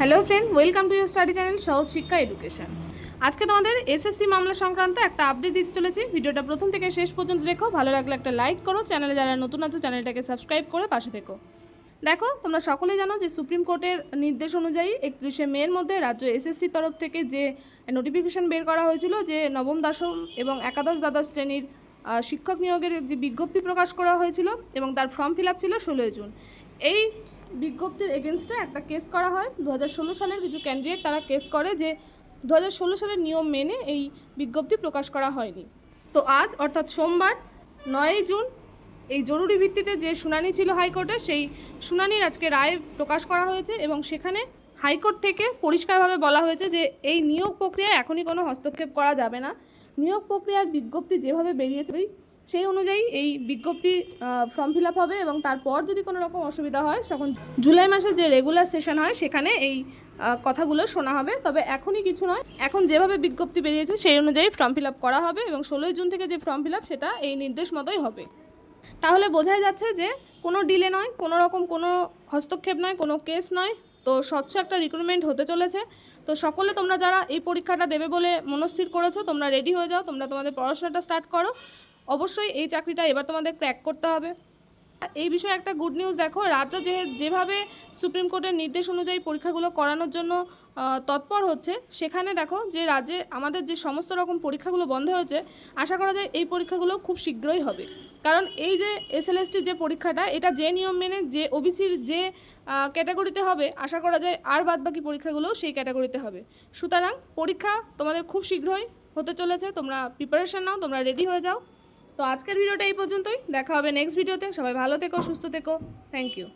Hello friend welcome to your study channel Sahaj Shiksha education আজকে তোমাদের SSC মামলা সংক্রান্ত একটা আপডেট দিতে চলেছি। ভিডিওটা প্রথম থেকে শেষ পর্যন্ত দেখো। ভালো লাগলে একটা লাইক করো। চ্যানেলে যারা নতুন আছো চ্যানেলটাকে সাবস্ক্রাইব করে পাশে থেকো। দেখো, তোমরা সকলেই জানো যে সুপ্রিম কোর্টের নির্দেশ অনুযায়ী একত্রিশে মের মধ্যে রাজ্য এসএসসির তরফ থেকে যে নোটিফিকেশন বের করা হয়েছিল যে নবম দশম এবং একাদশ দ্বাদশ শ্রেণির শিক্ষক নিয়োগের যে বিজ্ঞপ্তি প্রকাশ করা হয়েছিল এবং তার ফর্ম ফিল ছিল ষোলোই জুন। এই বিজ্ঞপ্তির এগেনস্টে একটা কেস করা হয়। দু হাজার ষোলো সালের কিছু ক্যান্ডিডেট তারা কেস করে যে দু হাজার ষোলো সালের নিয়ম মেনে এই বিজ্ঞপ্তি প্রকাশ করা হয়নি। তো আজ, অর্থাৎ সোমবার, নয়ই জুন, এই জরুরি ভিত্তিতে যে শুনানি ছিল হাইকোর্টে, সেই শুনানির আজকে রায় প্রকাশ করা হয়েছে এবং সেখানে হাইকোর্ট থেকে পরিষ্কারভাবে বলা হয়েছে যে এই নিয়োগ প্রক্রিয়ায় এখনই কোনো হস্তক্ষেপ করা যাবে না। নিয়োগ প্রক্রিয়ার বিজ্ঞপ্তি যেভাবে বেরিয়েছে, সেই অনুযায়ী এই বিজ্ঞপ্তি ফর্ম ফিল হবে এবং তারপর যদি কোনো রকম অসুবিধা হয়, তখন জুলাই মাসে যে রেগুলার সেশন হয়, সেখানে এই কথাগুলো শোনা হবে। তবে এখনই কিছু নয়, এখন যেভাবে বিজ্ঞপ্তি বেরিয়েছে, সেই অনুযায়ী ফর্ম ফিল করা হবে এবং ষোলোই জুন থেকে যে ফর্ম ফিল সেটা এই নির্দেশ মতোই হবে। তাহলে বোঝাই যাচ্ছে যে কোনো ডিলে নয়, কোনো রকম কোনো হস্তক্ষেপ নয়, কোনো কেস নয়। তো স্বচ্ছ একটা রিক্রুটমেন্ট হতে চলেছে। তো সকলে তোমরা যারা এই পরীক্ষাটা দেবে বলে মনস্থির করেছ, তোমরা রেডি হয়ে যাও, তোমরা তোমাদের পড়াশোনাটা স্টার্ট করো। অবশ্যই এই চাকরিটা এবার তোমাদের ক্র্যাক করতে হবে। এই বিষয়ে একটা গুড নিউজ দেখো, রাজ্য যেভাবে সুপ্রিম কোর্টের নির্দেশ অনুযায়ী পরীক্ষাগুলো করানোর জন্য তৎপর হচ্ছে, সেখানে দেখো যে রাজ্যে আমাদের যে সমস্ত রকম পরীক্ষাগুলো বন্ধ হয়েছে, আশা করা যায় এই পরীক্ষাগুলো খুব শীঘ্রই হবে। কারণ এই যে এসএলএসটির যে পরীক্ষাটা, এটা যে নিয়ম মেনে যে ওবিসির যে ক্যাটাগরিতে হবে, আশা করা যায় আর বাদবাকি পরীক্ষাগুলোও সেই ক্যাটাগরিতে হবে। সুতরাং পরীক্ষা তোমাদের খুব শীঘ্রই হতে চলেছে, তোমরা প্রিপারেশন নাও, তোমরা রেডি হয়ে যাও। তো আজকের ভিডিওটা এই পর্যন্তই। দেখা হবে নেক্সট ভিডিওতে সবাই ভালো থেকো, সুস্থ থেকো। Thank you